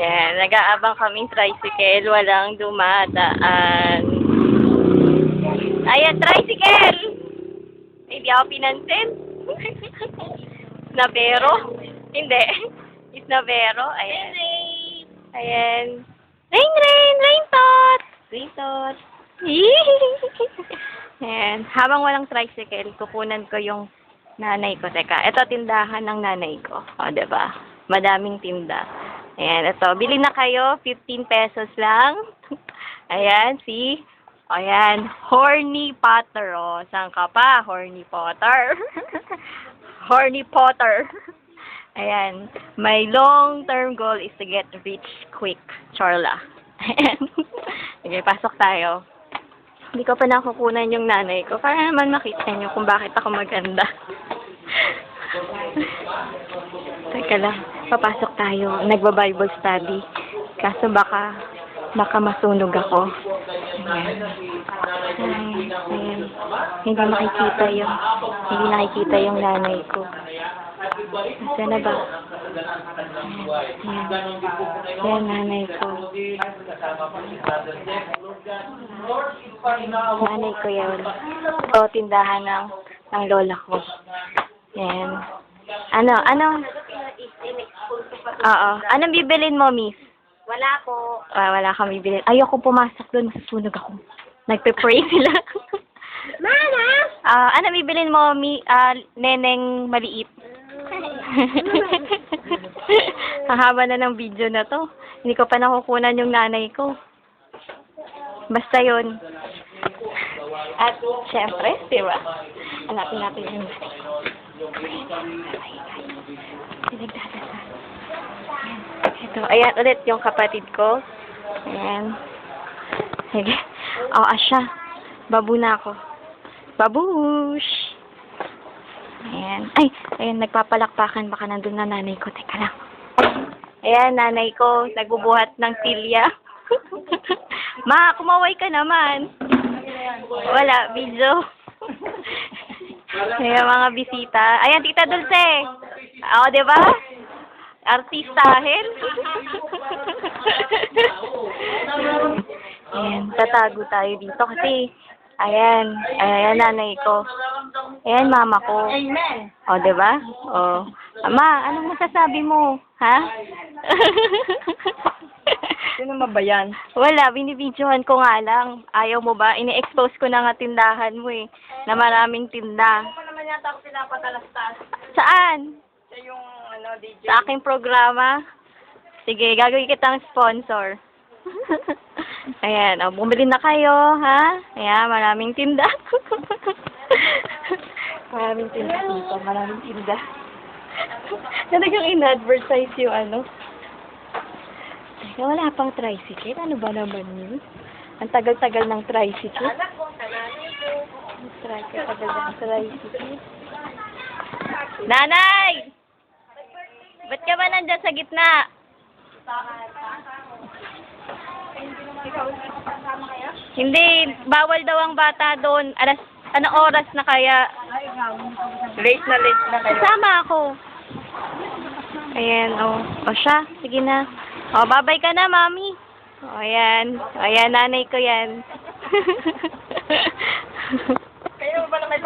Yan, nag-aabang kaming tricycle, walang dumadaan. Ayan, tricycle! Hindi ako pinansin. Navero? Hindi. Is Navero? Ayan. Ayan. Rain, rain, rain tot! Rain tot. Ayan. Habang walang tricycle, kukunan ko yung nanay ko. Teka, ito tindahan ng nanay ko. O, ba diba? Madaming tinda. Ayan, ito. Bili na kayo. 15 pesos lang. Ayan, see? Ayan. Horny Potter. O, saan ka pa? Horny Potter. Horny Potter. Ayan. My long-term goal is to get rich quick. Charla. Ayan. Sige, pasok tayo. Hindi ko pa nakukunan yung nanay ko para naman makita niyo kung bakit ako maganda. Teka lang, papasok tayo. Nagba-Bible study. Kaso baka, baka masunog ako. Ayan. Ay, ayan. Hindi makikita yung, hindi nakikita yung nanay ko. Nasaan na ba? Ayan. Ayan. Ayan, nanay ko. Nanay ko yun. O, tindahan ng, ng lola ko. Yan. Ano, ano? Oo. Anong bibilin mo, miss? Wala po. Ah, wala kang bibilin. Ayoko pumasok doon. Masusunog ako. Nagpe-pray sila. Mama! Ah, ano bibilin mo, mi, ah, neneng maliit? Hahaba na ng video na to. Hindi ko pa nakukunan yung nanay ko. Basta yun. At, syempre, di ba? Hanapin natin yung nanay ko. Pinagdadasal. Ayan. Ulit yung kapatid ko. Ayan. Sige. Oo, asya. Babu na ako. Babush! Ayan. Ay, ayan, nagpapalakpakan. Baka nandun na nanay ko. Teka lang. Ayan, nanay ko. Nagbubuhat ng tilya. Ma, kumaway ka naman. Wala, video. Ayan, mga bisita. Ayan, Tita Dulce. Oo, di ba? Artistahin. Ayan, tatago tayo dito kasi, ayan, ayan, nanay ko. Ayan, mama ko. Amen. O, di ba? O. Ama, anong masasabi mo? Ha? Sino mabayan? Wala, binibidyohan ko nga lang. Ayaw mo ba? Ini-expose ko na nga tindahan mo eh. Na maraming tinda. Ako naman yata ako pinapatalastas. Saan? Siya yung ano, DJ. Sa aking programa? Sige, gagawin kitang sponsor. Ayan, o, bumili na kayo, ha? Ayan, maraming tinda. maraming tinda dito, maraming tinda. Talagang in-advertise yung ano. Teka, wala pang tricycle. Ano ba naman yun? Ang tagal-tagal ng tricycle. Anak ko, kananay ko. Tricycle, tagal ng tricycle. Nanay! Ba't ka ba nandyan sa gitna? Hindi, bawal daw ang bata doon. Alas, anong oras na kaya? Late na late na kayo. Kasama ako. Ayan, oh. O siya, sige na. O, babay ka na, mami. O, ayan. O, ayan, nanay ko yan. Kayo ba na may